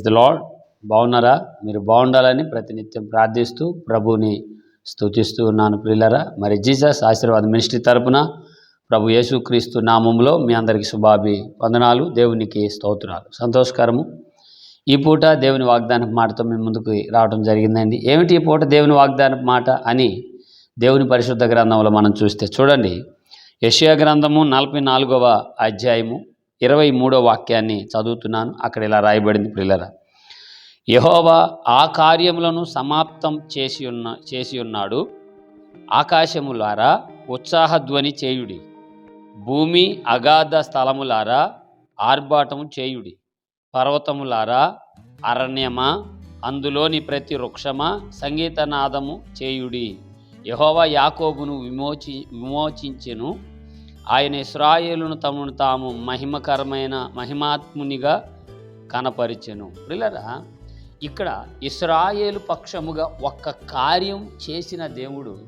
Praise the lord బాగున్నారా? మీరు బాగుండాలని ప్రతినిత్యం ప్రార్థిస్తూ ప్రభుని స్థుతిస్తూ ఉన్నాను ప్రియులరా. మరి జీసస్ ఆశీర్వాద మినిస్ట్రీ తరపున ప్రభు యేసుక్రీస్తు నామంలో మీ అందరికీ శుభాభి వందనాలు దేవునికి స్తోత్రాలు. సంతోషకరము. ఈ పూట దేవుని వాగ్దాన మాటతో మేము ముందుకు రావడం జరిగిందండి. ఏమిటి ఈ పూట దేవుని వాగ్దాన మాట అని దేవుని పరిశుద్ధ గ్రంథంలో మనం చూస్తే చూడండి. యషయా గ్రంథము నలభై నాలుగవ అధ్యాయము ఇరవై మూడో వాక్యాన్ని చదువుతున్నాను. అక్కడ ఇలా రాయబడింది పిల్లరా యహోవా ఆ కార్యములను సమాప్తం చేసి ఉన్న చేసి ఉన్నాడు. ఆకాశములారా ఉత్సాహధ్వని చేయుడి. భూమి అగాధ స్థలములారా ఆర్భాటము చేయుడి. పర్వతములారా అరణ్యమా అందులోని ప్రతి వృక్షమా సంగీతనాదము చేయుడి. యహోవా యాకోబును విమోచి విమోచించెను. ఆయన ఇస్రాయేలును తమను తాము మహిమకరమైన మహిమాత్మునిగా కనపరిచెను. పిల్లరా ఇక్కడ ఇస్రాయేలు పక్షముగా ఒక్క కార్యం చేసిన దేవుడు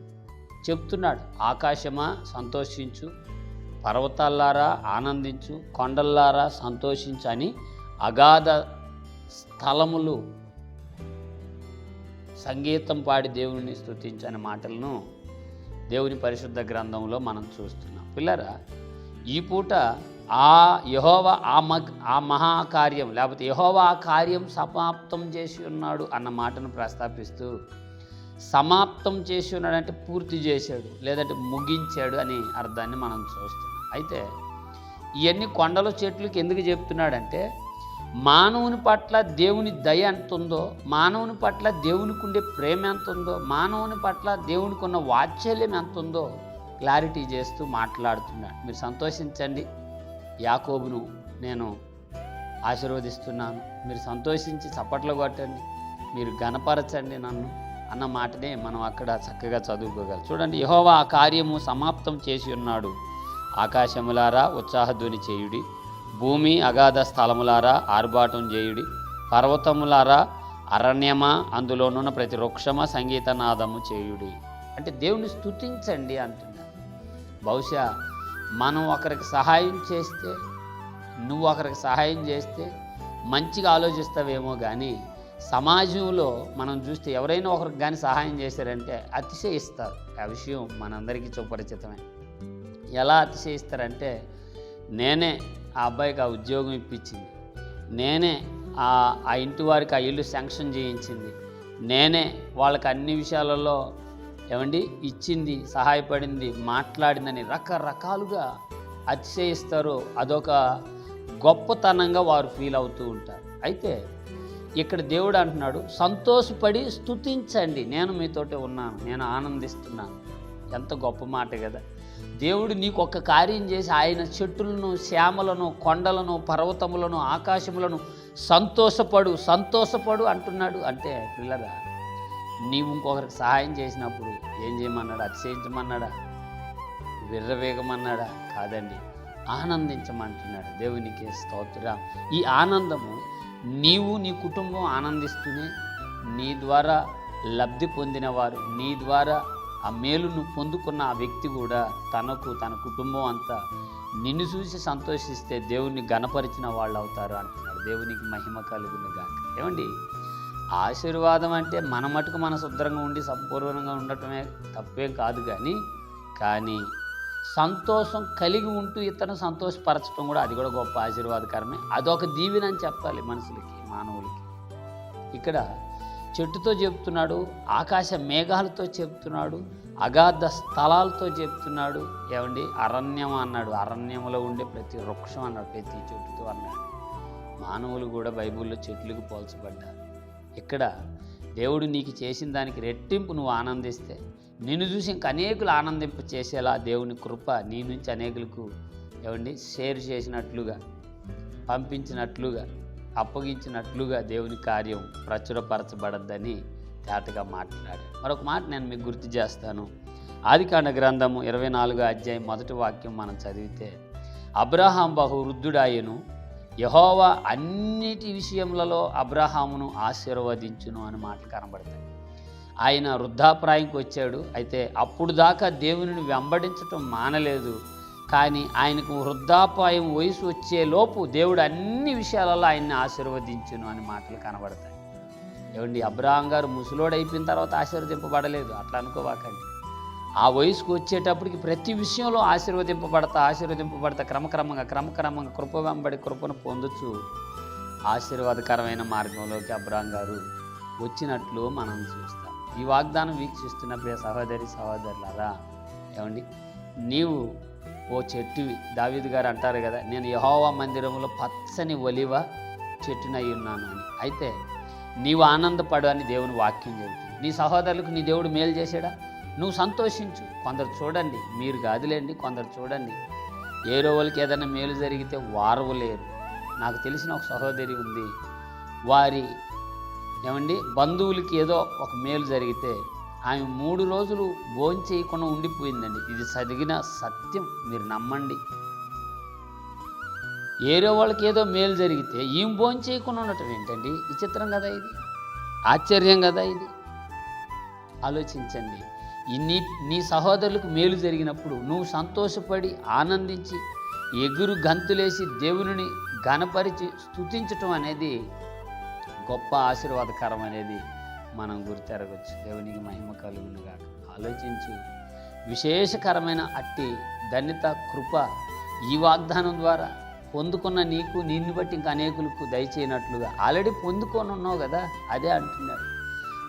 చెప్తున్నాడు. ఆకాశమా సంతోషించు. పర్వతాల్లారా ఆనందించు. కొండల్లారా సంతోషించు అని అగాధ స్థలములు సంగీతం పాడి దేవుని స్థుతించని మాటలను దేవుని పరిశుద్ధ గ్రంథంలో మనం చూస్తున్నాం. పిల్లరా ఈ పూట ఆ యహోవ ఆ మగ్ ఆ మహాకార్యం లేకపోతే యహోవ ఆ కార్యం సమాప్తం చేసి ఉన్నాడు అన్న మాటను ప్రస్తాపిస్తూ సమాప్తం చేసి ఉన్నాడంటే పూర్తి చేశాడు లేదంటే ముగించాడు అని అర్థాన్ని మనం చూస్తున్నాం. అయితే ఇవన్నీ కొండల చెట్లకి ఎందుకు చెప్తున్నాడంటే మానవుని పట్ల దేవుని దయ ఎంత ఉందో మానవుని పట్ల దేవునికి ఉండే ప్రేమ ఎంత ఉందో మానవుని పట్ల దేవునికి ఉన్న వాత్సల్యం ఎంత ఉందో క్లారిటీ చేస్తూ మాట్లాడుతున్నాడు మీరు సంతోషించండి. యాకోబును నేను ఆశీర్వదిస్తున్నాను. మీరు సంతోషించి చప్పట్లు కొట్టండి. మీరు గనపరచండి నన్ను అన్న మాటనే మనం అక్కడ చక్కగా చదువుకోగలం. చూడండి యహోవా ఆ కార్యము సమాప్తం చేసి ఉన్నాడు. ఆకాశములారా ఉత్సాహధ్వని చేయుడి. భూమి అగాధ స్థలములారా ఆర్భాటం చేయుడి. పర్వతములారా అరణ్యమా అందులోనున్న ప్రతి వృక్షమ సంగీతనాదము చేయుడి. అంటే దేవుని స్తుతించండి అంటున్నారు బహుశా మనం ఒకరికి సహాయం చేస్తే నువ్వు ఒకరికి సహాయం చేస్తే మంచిగా ఆలోచిస్తావేమో కానీ సమాజంలో మనం చూస్తే ఎవరైనా ఒకరికి కానీ సహాయం చేశారంటే అతిశయిస్తారు. ఆ విషయం మనందరికీ సుపరిచితమే ఎలా అతిశయిస్తారంటే నేనే ఆ అబ్బాయికి ఆ ఉద్యోగం ఇప్పించింది. నేనే ఆ ఆ ఇంటి వారికి ఆ ఇల్లు శాంక్షన్ చేయించింది. నేనే వాళ్ళకి అన్ని విషయాలలో ఏమండి? ఇచ్చింది సహాయపడింది మాట్లాడిందని రకరకాలుగా అతిశయిస్తారో అదొక గొప్పతనంగా వారు ఫీల్ అవుతూ ఉంటారు. అయితే ఇక్కడ దేవుడు అంటున్నాడు సంతోషపడి స్తుతించండి. నేను మీతోటి ఉన్నాను. నేను ఆనందిస్తున్నాను. ఎంత గొప్ప మాట కదా! దేవుడు నీకు ఒక కార్యం చేసి ఆయన చెట్టులను శ్యామలను కొండలను పర్వతములను ఆకాశములను సంతోషపడు సంతోషపడు అంటున్నాడు. అంటే పిల్లరా నీవు ఇంకొకరికి సహాయం చేసినప్పుడు ఏం చేయమన్నాడా? అతిశయించమన్నాడా? విర్రవేగమన్నాడా? కాదండి. ఆనందించమంటున్నాడు. దేవునికి స్తోత్రం. ఈ ఆనందము నీవు నీ కుటుంబం ఆనందిస్తూనే నీ ద్వారా లబ్ధి పొందినవారు నీ ద్వారా ఆ మేలును పొందుకున్న ఆ వ్యక్తి కూడా తనకు తన కుటుంబం అంతా నిన్ను చూసి సంతోషిస్తే దేవుణ్ణి గణపరిచిన వాళ్ళు అవుతారు అంటున్నాడు. దేవునికి మహిమ కలుగును గాక ఏమండి? ఆశీర్వాదం అంటే మన మటుకు మన శుద్ధంగా ఉండి సంపూర్ణంగా ఉండటమే తప్పేం కాదు కానీ కానీ సంతోషం కలిగి ఉంటూ ఇతను సంతోషపరచడం కూడా అది కూడా గొప్ప ఆశీర్వాదకరమే. అదొక దీవెన అని చెప్పాలి మనుషులకి మానవులకి. ఇక్కడ చెట్టుతో చెప్తున్నాడు ఆకాశ మేఘాలతో చెప్తున్నాడు అగాధ స్థలాలతో చెప్తున్నాడు. ఏమండి? అరణ్యం అన్నాడు. అరణ్యంలో ఉండే ప్రతి వృక్షం అన్నాడు ప్రతి చెట్టుతో అన్నాడు. మానవులు కూడా బైబిల్లో చెట్లకు పోల్చబడ్డారు. ఇక్కడ దేవుడు నీకు చేసిన దానికి రెట్టింపు నువ్వు ఆనందిస్తే నిన్ను చూసి ఇంక అనేకులు ఆనందింప చేసేలా దేవుని కృప నీ నుంచి అనేకులకు ఏమండి? షేర్ చేసినట్లుగా పంపించినట్లుగా అప్పగించినట్లుగా దేవుని కార్యం ప్రచురపరచబడద్దని తేటగా మాట్లాడాడు. మరొక మాట నేను మీకు గుర్తు చేస్తాను. ఆదికాండ గ్రంథము ఇరవై నాలుగో అధ్యాయం మొదటి వాక్యం మనం చదివితే అబ్రహాం బహు వృద్ధుడాయను యహోవా అన్నిటి విషయములలో అబ్రహామును ఆశీర్వదించును అని మాటలు కనబడతాయి. ఆయన వృద్ధాప్రాయంకి వచ్చాడు. అయితే అప్పుడు దాకా దేవుని వెంబడించటం మానలేదు. కానీ ఆయనకు వృద్ధాపాయం వయసు వచ్చే లోపు దేవుడు అన్ని విషయాలలో ఆయన్ని ఆశీర్వదించును అని మాటలు కనబడతాయి. ఏమండి? అబ్రహాం గారు ముసలోడు అయిపోయిన తర్వాత ఆశీర్వదింపబడలేదు. అట్లా అనుకోవాకండి. ఆ వయసుకు వచ్చేటప్పటికి ప్రతి విషయంలో ఆశీర్వదింపబడతా ఆశీర్వదింపబడతా క్రమక్రమంగా క్రమక్రమంగా కృప వెంబడి కృపను పొందుచు ఆశీర్వాదకరమైన మార్గంలోకి అబ్రాం గారు వచ్చినట్లు మనం చూస్తాం. ఈ వాగ్దానం వీక్షిస్తున్న ప్రియ సహోదరి సహోదరులారా ఏమండి? నీవు ఓ చెట్టువి. దావీదు గారు అంటారు కదా నేను యహోవా మందిరంలో పచ్చని ఒలివ చెట్టునై ఉన్నాను అని. అయితే నీవు ఆనందపడు అని దేవుని వాక్యం చెబుతుంది. నీ సహోదరులకు నీ దేవుడు మేలు చేశాడా? నువ్వు సంతోషించు. కొందరు చూడండి మీరు కాదులేండి కొందరు చూడండి. ఏ రోజులకి ఏదైనా మేలు జరిగితే వారవు లేరు. నాకు తెలిసిన ఒక సహోదరి ఉంది. వారి ఏమండి బంధువులకి ఏదో ఒక మేలు జరిగితే ఆమె మూడు రోజులు భోంచేయకుండా ఉండిపోయిందండి. ఇది చదివిన సత్యం మీరు నమ్మండి. ఏరో వాళ్ళకి ఏదో మేలు జరిగితే ఈమె భోంచేయకుండా ఉండటం ఏంటండి? విచిత్రం కదా ఇది. ఆశ్చర్యం కదా ఇది. ఆలోచించండి. నీ నీ సహోదరులకు మేలు జరిగినప్పుడు నువ్వు సంతోషపడి ఆనందించి ఎగురు గంతులేసి దేవుని ఘనపరిచి స్తుతించటం అనేది గొప్ప ఆశీర్వాదకరం అనేది మనం గుర్తెరగచ్చు దేవునికి మహిమ కలుగునుగా ఆలోచించి విశేషకరమైన అట్టి ధన్యత కృప ఈ వాగ్దానం ద్వారా పొందుకున్న నీకు నిన్ను బట్టి ఇంకా అనేకులకు దయచేయనట్లుగా. ఆల్రెడీ పొందుకొని ఉన్నావు కదా అదే అంటున్నాడు.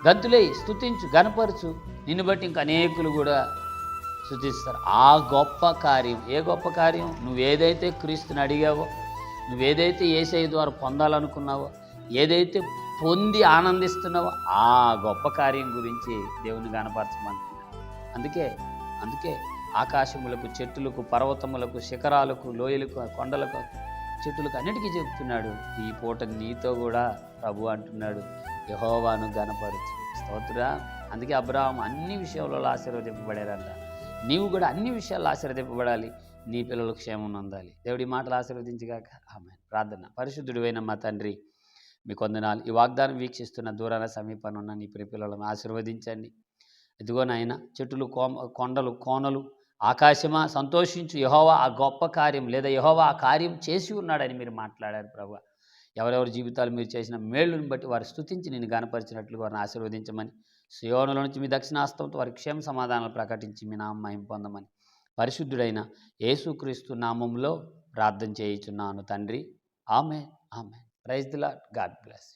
గంతులే స్తుతించు గనపరచు నిన్ను బట్టి ఇంక అనేకులు కూడా స్తుతిస్తారు. ఆ గొప్ప కార్యం ఏ గొప్ప కార్యం? నువ్వేదైతే క్రీస్తుని అడిగావో నువ్వేదైతే ఏసై ద్వారా పొందాలనుకున్నావో ఏదైతే పొంది ఆనందిస్తున్నావో ఆ గొప్ప కార్యం గురించి దేవుని కనపరచమంటున్నాడు అందుకే అందుకే ఆకాశములకు చెట్టులకు పర్వతములకు శిఖరాలకు లోయలకు కొండలకు చెట్టులకు అన్నిటికీ చెప్తున్నాడు. ఈ పూట నీతో కూడా ప్రభు అంటున్నాడు. యహోవాను గణపరచు స్తోత్ర. అందుకే అబ్రాహం అన్ని విషయాలలో ఆశీర్వదింపబడారంట నీవు కూడా అన్ని విషయాల్లో ఆశీర్వదింపబడాలి నీ పిల్లలకు క్షేమం అందాలి. దేవుడి మాటలు ఆశీర్వదించగాక. ఆమె ప్రార్థన. పరిశుద్ధుడివైన మా తండ్రి మీ కొందనాలు ఈ వాగ్దానం వీక్షిస్తున్న దూరాన సమీపంలో ఉన్న నీ ప్రియ పిల్లలను ఆశీర్వదించండి. ఇదిగో నాయన చెట్టులు కోమ కొండలు కోనలు ఆకాశమా సంతోషించు. యహోవా ఆ గొప్ప కార్యం లేదా యహోవా ఆ కార్యం చేసి ఉన్నాడని మీరు మాట్లాడారు ప్రభు. ఎవరెవరి జీవితాలు మీరు చేసిన మేళ్ళను బట్టి వారు స్థుతించి నేను గనపరిచినట్లు వారిని ఆశీర్వదించమని. సుయోనుల నుంచి మీ దక్షిణాస్తంతో వారి క్షేమ సమాధానాలు ప్రకటించి మీ నామం మహిమ పొందమని. పరిశుద్ధుడైన యేసుక్రీస్తు నామంలో ప్రార్థన చేయుచున్నాను తండ్రి. ఆమె ఆమె praise the lord god bless